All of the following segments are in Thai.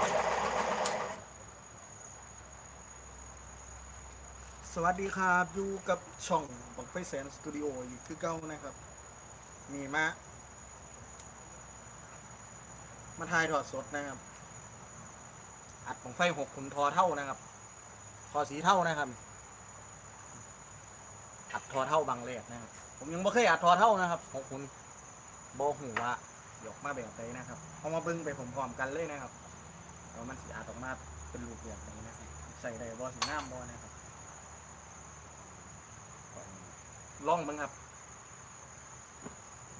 สวัสดีครับอยู่กับช่องบังไฟแสนสตูดิโออยู่คือเก้านะครับ มีมา มาถ่ายถอดสดนะครับ อัดบังไฟหกขุนทอเท่านะครับทอสีเท่านะครับ อัดทอเท่าบางเลดนะครับ ผมยังไม่เคยอัดทอเท่านะครับหกขุนโบหูว่าหยกมาแบบไหนนะครับเอามาบิ้งไปผมพร้อมกันเลยนะครับ ว่ามันสีอาออกมาเป็นรูปแบบนี้นะครับ ใส่ได้บอสีน้ำบอนะครับล่องมั้งครับ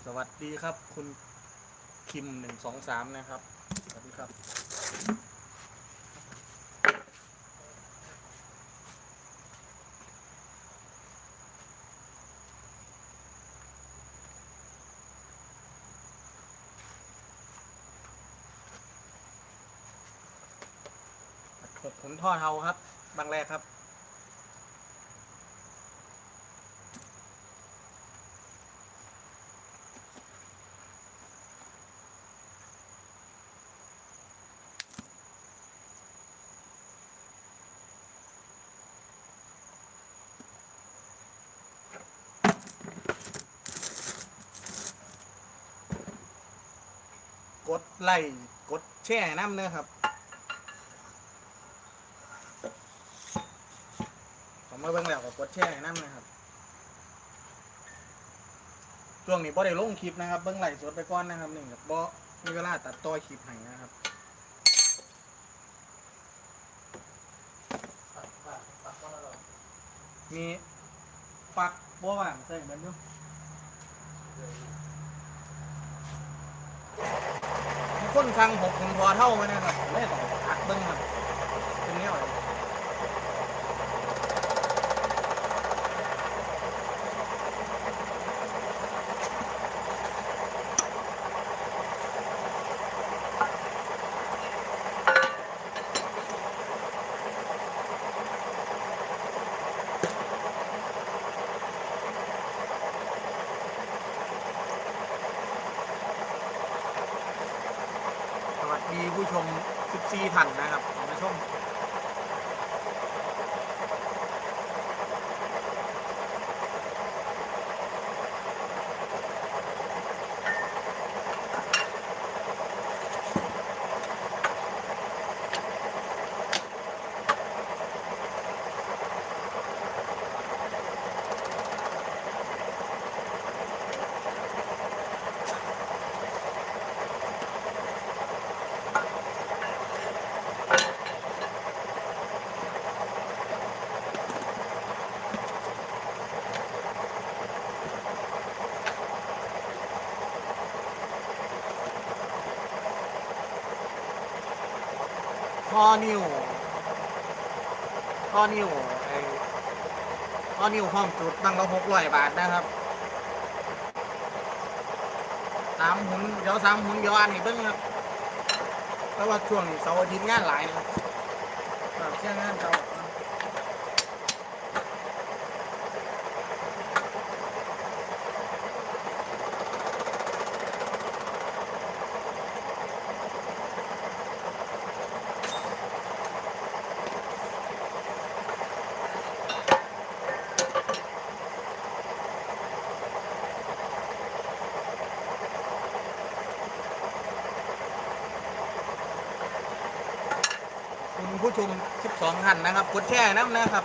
สวัสดีครับ คุณคิมหนึ่งสองสามนะครับ สวัสดีครับ กขุนท่อเทาครับ บางแรกครับ กดไล่กดแช่น้ำเนื้อครับ มมาเบิ่งแล้วก็กดแช่น้ำนนะครับช่วงนี้บ่ได้ลงคลิปนะครับเบิ่งไล่สดไปก่อนนะครับนี่ครับบ่มีเวลาตัดต่อคลิปให้นะครับมีปักบ่ว่างใส่เหมือนอยู่มีคนฟังหกคนพอเท่าไหมนะครับไม่ต้องอัดเบิ้งครับเป็นแนวอะไร มีผู้ชม 14ท่านนะครับมาชม ท่อนิวท่อนิวไอ้ท่อนิวห้องจุดตั้งละหกร้อยบาทนะครับสามหุ่นเดี๋ยวสามหุ่นเดี๋ยวอ่านให้เบิ้งครับเพราะว่าช่วงเสาร์อาทิตย์งานหลายนะครับแบบเชื่องานเก่าคุณผู้ชม 12 ท่านนะครับ กดแชร์น้ำนะครับ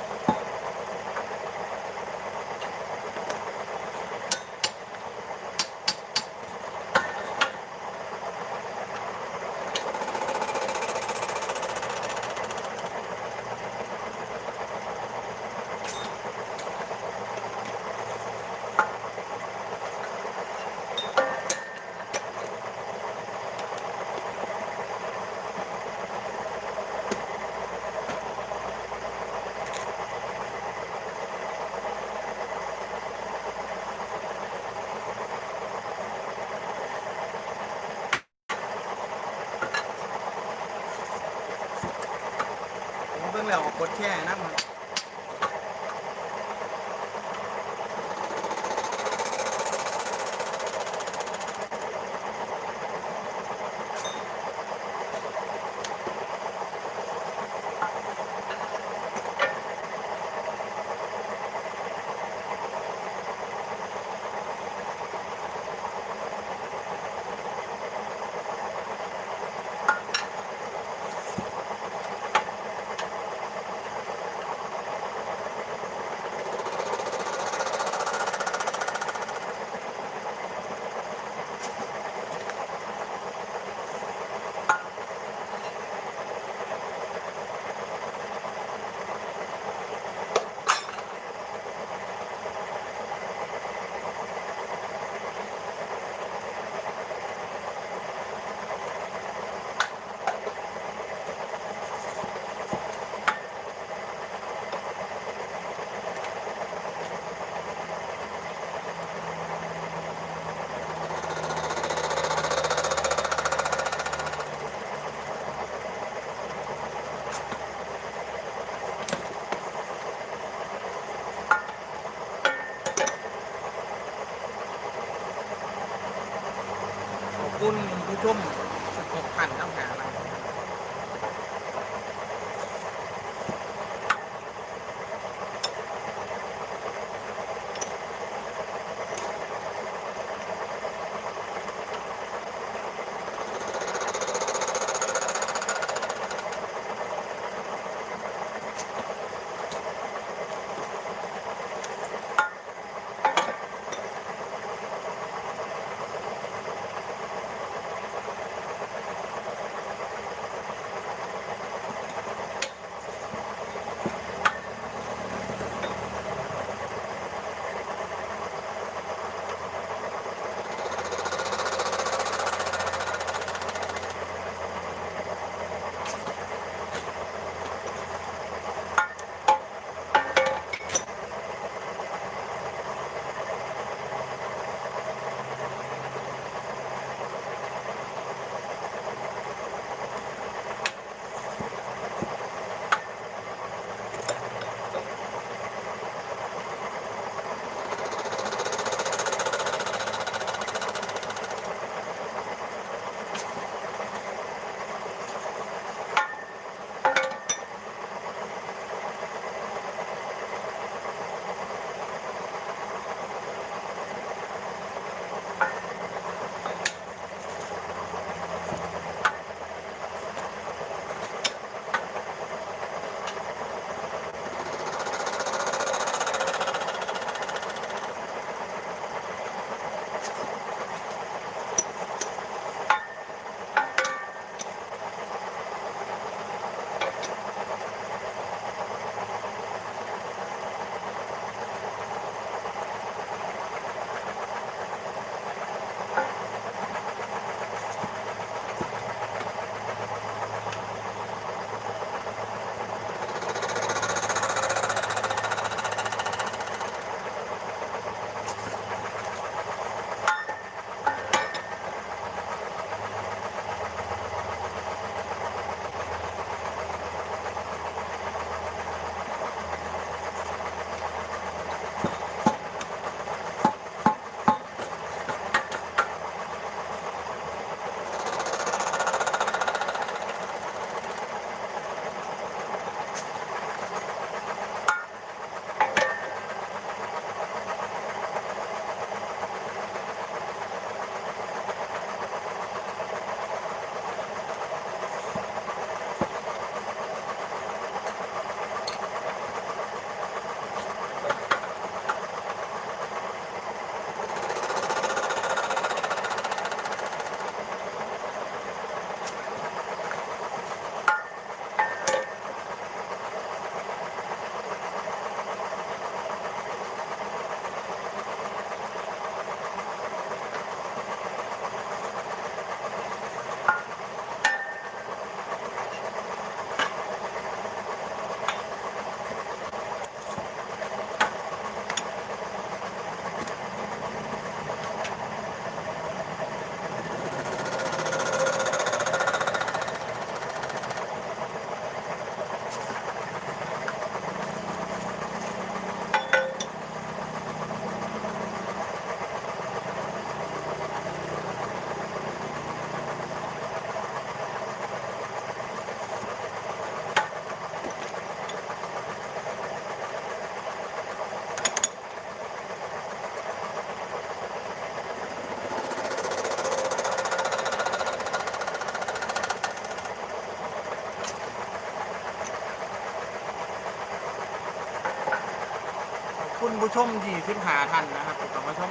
ชมที่สิบหาท่านนะครับผมมาชม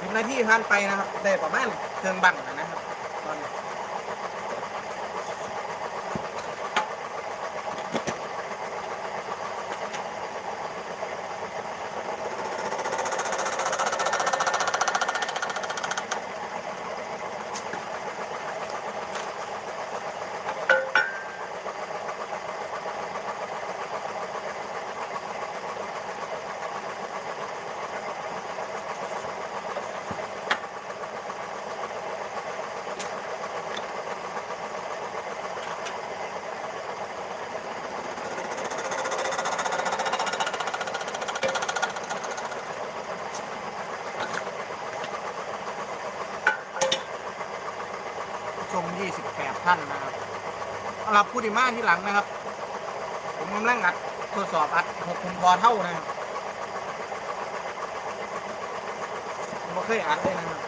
สิบนาทีท่านไปนะครับ ได้ประมาณเทิงบัง รับผู้ที่มาที่หลังนะครับ ผมกำลังอัดทดสอบอัดหกคุณพอเท่านะครับผมบ่เคยอัดเลยนะครับ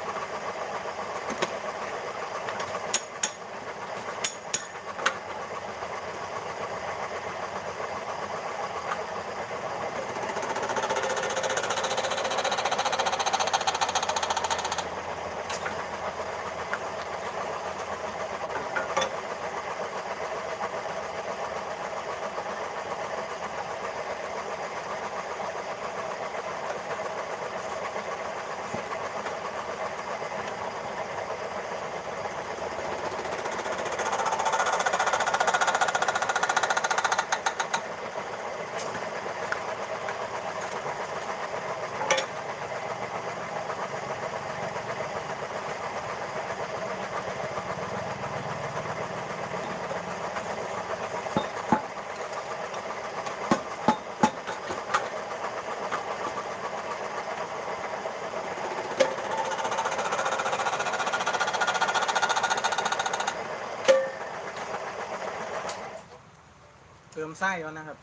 ไส้แล้วนะครับ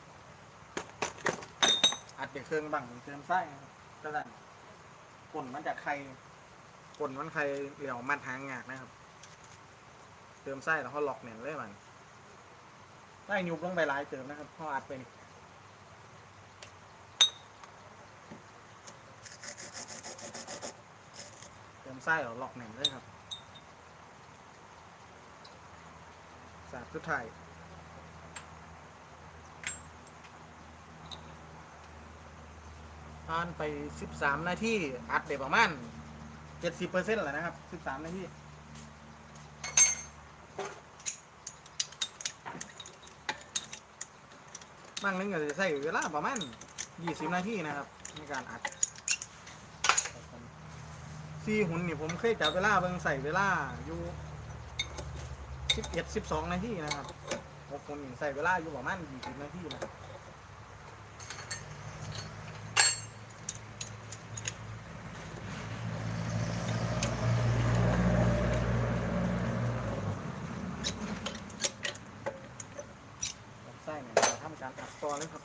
อัดเด็กเครื่องบังเติมไส้นะครับก็ได้กลนมันจากไข่กลนมันไข่เหลี่ยวมันหางงากนะครับ เติมไส้แล้วเขาหลอกแหน่นเลยมันไส้ยุบลงไปหลายเติมนะครับเขาอัดไปนี่เติมไส้แล้วหลอกแหน่นเลยครับสาบสุดท้าย ผ่านไป 13 นาทีอัดได้ประมาณ 70%แหล้วนะครับ 13 นาทีบางนึงก็จะใช้เวลาประมาณ 20 นาทีนะครับ ในการอัดซีหุ่นนี่ผมเคยจับเวลาเบิ่งใส่เวลาอยู่ 11 12 นาทีนะครับหกคนนี่ใส่เวลาอยู่ประมาณ 20 นาทีนะครับ ลำไส้เนี่ยเราทำการอัดตัวเลยครับ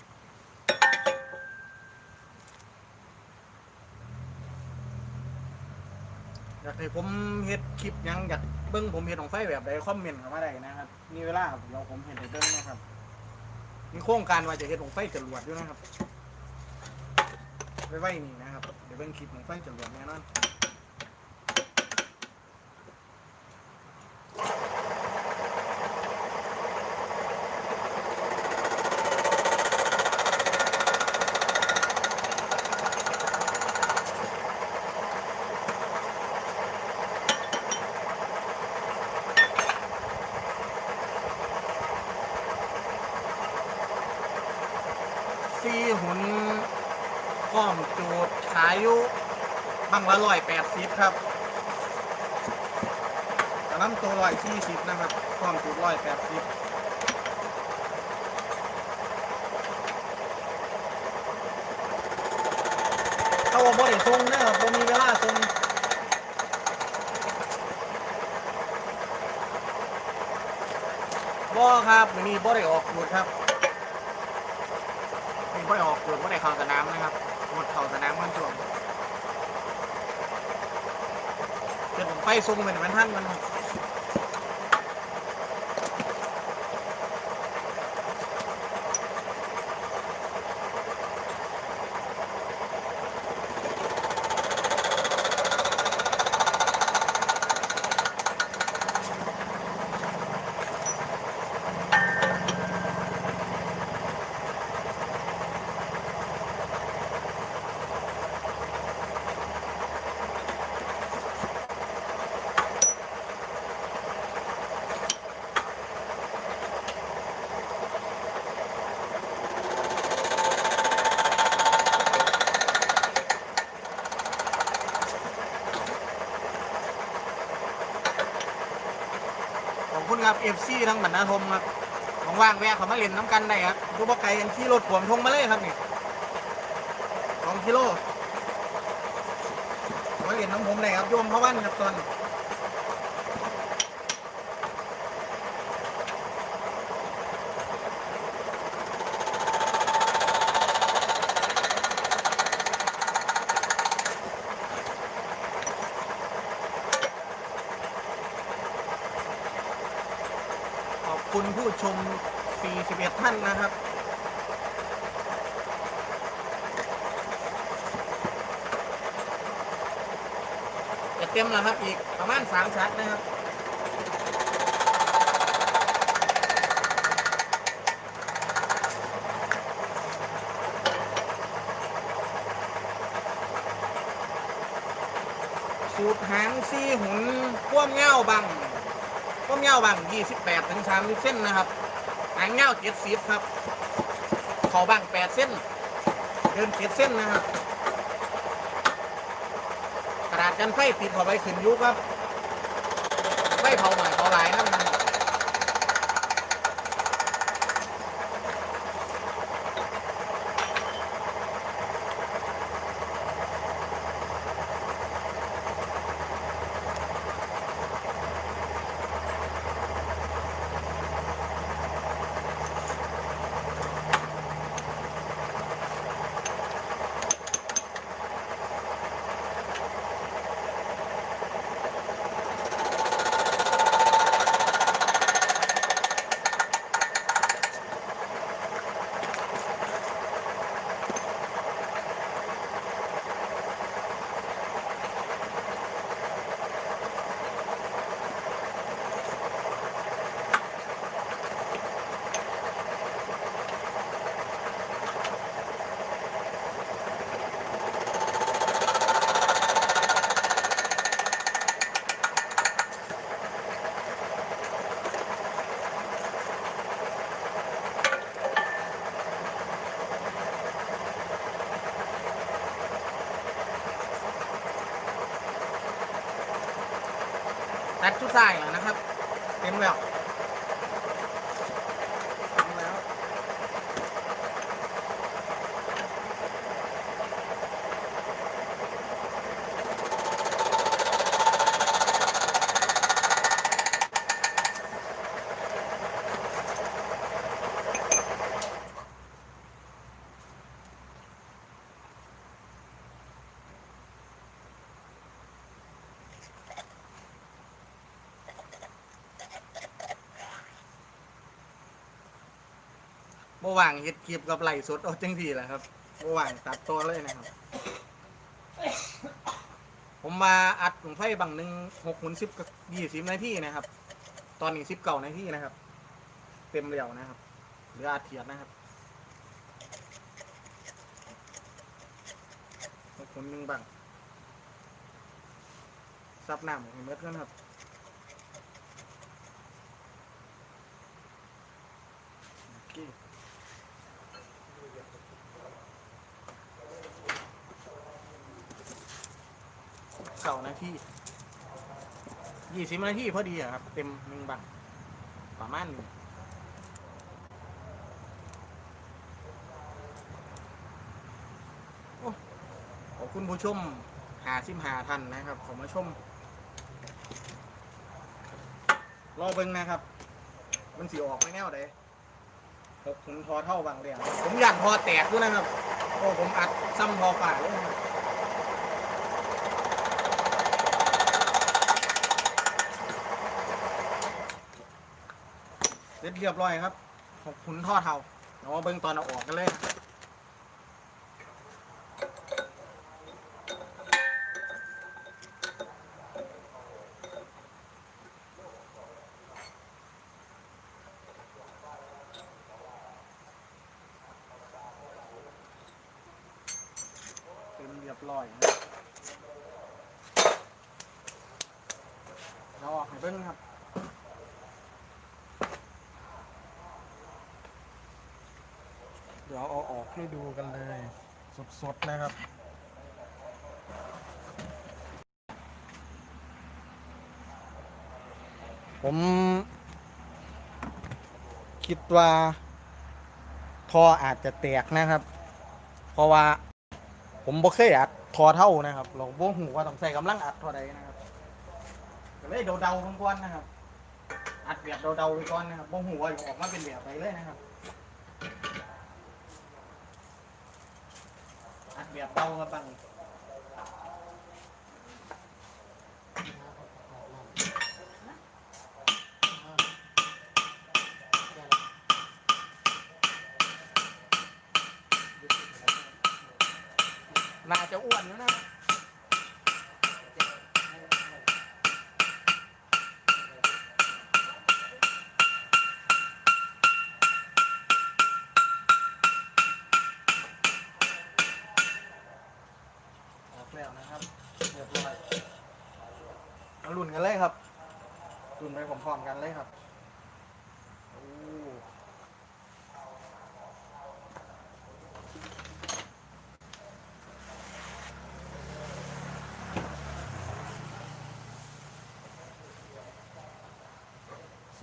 อยากให้ผมเฮ็ดคลิปหยังอยากเบิ้งผมเฮ็ดของไฟแบบใดคอมเมนต์เข้ามาได้นะครับมีเวลาเดี๋ยวผมเห็นในเบิ้งนะครับ มีโครงการว่าจะเฮ็ดของไฟจรวดด้วยนะครับไว้ไว้นี่นะครับเดี๋ยวเบิ้งคลิปของไฟจรวดแน่นอน ซีหุนก้อมจูดขายอยู่บั งละร้อยแปดสิบครับอันนั้นตัวร้อยสี่สิบนะครับก้อมจูดร้อยแปดสิบเขาว่าบ่ได้ทรงนะครับบ่มีเวลาทรงบ่ครับมื้อนี้บ่ได้ออกหมดครับมีบ่ได้ออกหยุดบ่ได้เข้าสนามนะครับหมดเข้าสนามมันช่วง ไฟสูงเหมือนมันท่านมัน เอฟซีทั้งบรรณาธมครับว่างๆแวะเขามาเล่นน้ำกันได้ครับดูบ่ไกลกันขี่รถขวมทงมาเลยครับนี่สองกิโลมาเล่นน้ำผมได้ครับโยมพระวันครับตอน คุณผู้ชม 41 ท่านนะครับ จะเต็มแล้วครับอีกประมาณ 3ชัดนะครับสูตรหางซี่หุนพ่วมเง่าบัง พ่วมเงาบัง28ถึง30เส้นนะครับหางเงา70ครับขอบัง8เส้น เดิน7เส้นนะครับ กระดาษกันไฟติดเข้าไปขึ้นยุคครับไฟเผาหน่อยเผาหลายนั่นน เมื่อวางเฮ็ดคลิปกับไหลฟ์สดเอาจังทีแหละครับเมื่อวางตัดตัวเลยนะครับ ผมมาอัดผมไฟบังหนึ่งหกหุนสิบยี่สิบนาทีนะครับ ตอนนี้สิบเก่านาทีนะครับ เต็มเรียวนะครับเหลืออาเทียดนะครับหกหุนหนึ่งบังซับน้ำให้เมื่อเพื่อนครับ โอเค เสาร์นาทียี่สิบนาทีพอดีอะครับ เต็มหนึ่งบังประมาณนี้ขอบคุณผู้ชมหาซิมหาทันนะครับ ขอมาชม รอเบิ่งนะครับ มันสีออกไม่แน่วใดหกถุงทอเท่าบางเรียงผมอยากทอแตกด้วยนะครับ โอ้ผมอัดซ้ำทอฝ่าเลยนะครับ เสร็จเรียบร้อยครับหกถุงทอเท่าเรามาเบิ่งตอนเอาออกกันเลยเต็มเรียบร้อยนะเราออกให้เบิ่งครับ เดี๋ยวเอาออกให้ดูกันเลย สดๆนะครับ ผม คิดว่าท่ออาจจะแตกนะครับ เพราะว่า ผมบ่เคยอัดทอเท่านะครับเราบ่หูว่าต้องใส่กำลังอัดเท่าใดนะครับก็เลยเดาๆก่อนๆนะครับ อัดแบบเดาๆไปก่อนนะครับบ่หูว่าออกมาเป็นแบบไหนเลยนะครับ อัดแบ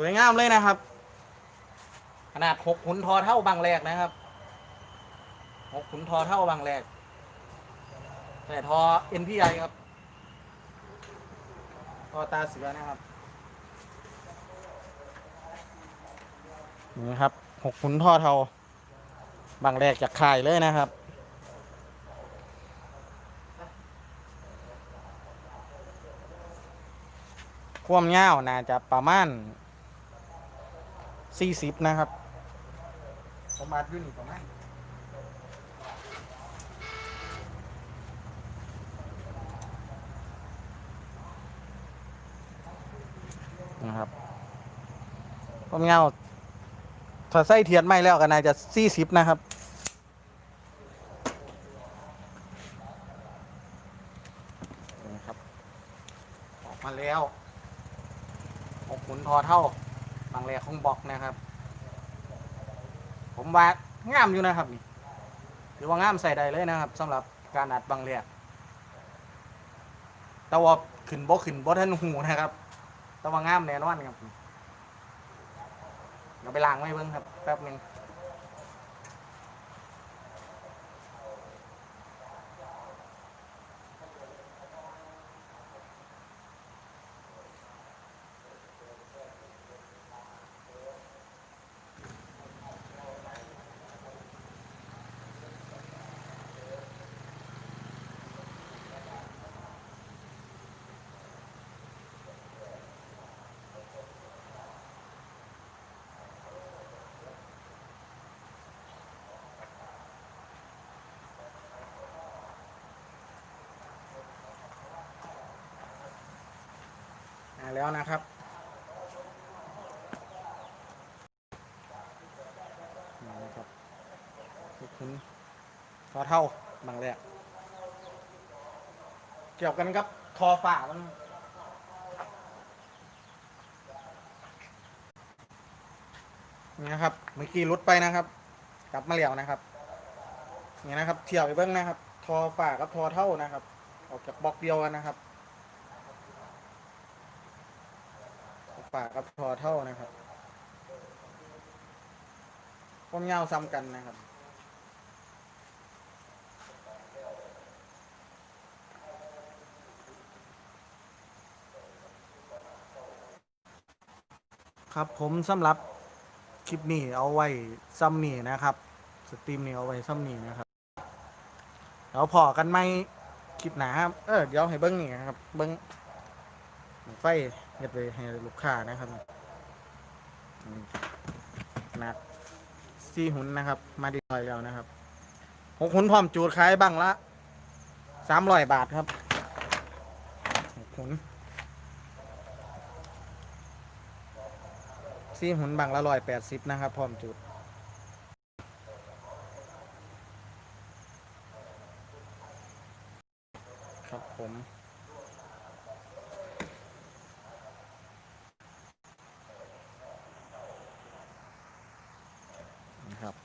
สวยงามเลยนะครับ ขนาดหกขุนทอเท่าบางแรกนะครับหกขุนทอเท่าบางแรก แต่ทอ NPI ครับทอตาเสือนะครับนี่ครับหกขุนทอเท่าบางแรกจากค่ายเลยนะครับความยาวน่าจะประมาณ 40นะครับประมาณอยู่นี่ประมาณนะครับความยาวถ้าใส่เทียนไม่แล้วก็น่าจะ40นะครับ นี่ครับ ออกมาแล้ว หกขุนทอเท่า บางแรกของบอกนะครับ ผมว่างามอยู่นะครับนี่หรือว่างามใส่ได้เลยนะครับสำหรับการอัดบางเรกแต่ว่าขึ้นบ่ขึ้นบ่ทันหูนะครับ แต่ว่างามแน่นอนครับเราไปล้างไว้เบิ่งครับแป๊บหนึง มาแล้วนะครับนะครับหกขุนทอเท่าบางแรกเกี่ยวกันกับทอฝ่ามันนี่นะครับเมื่อกี้รุดไปนะครับ กลับมาเหลียวนะครับนี่นะครับ เที่ยวไปเบิ้งนะครับ ทอฝ่ากับทอเท่านะครับ ออกจากบล็อกเดียวกันนะครับทอ ฝ่ากับทอเท่านะครับความยาวซ้ำกันนะครับครับผมสำหรับคลิปนี้เอาไว้ซ้ำนี่นะครับ สตรีมนี่เอาไว้ซ้ำนี่นะครับเดี๋ยวพอกันไหมคลิปหนาครับเออเดี๋ยวให้เบิ้งนี่นะครับ เบิ้งไฟ เก็บไปให้ลูกค้านะครับหนักสี่หุ่นนะครับ มาดีหน่อยแล้วนะครับหกหุ่นพร้อมจูดขายบ้างละสามร้อยบาทครับหกหุ่นสี่หุ่นบังละร้อยแปดสิบนะครับ พร้อมจูด ครับผม นะครับ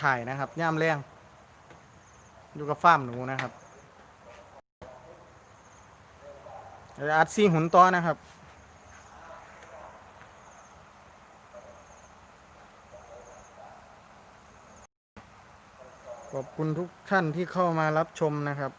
ไข่นะครับย่ามแรงอยู่กับฟาร์มหนูนะครับเดี๋ยวอัดซีหุ่นต่อนะครับขอบคุณทุกท่านที่เข้ามารับชมนะครับ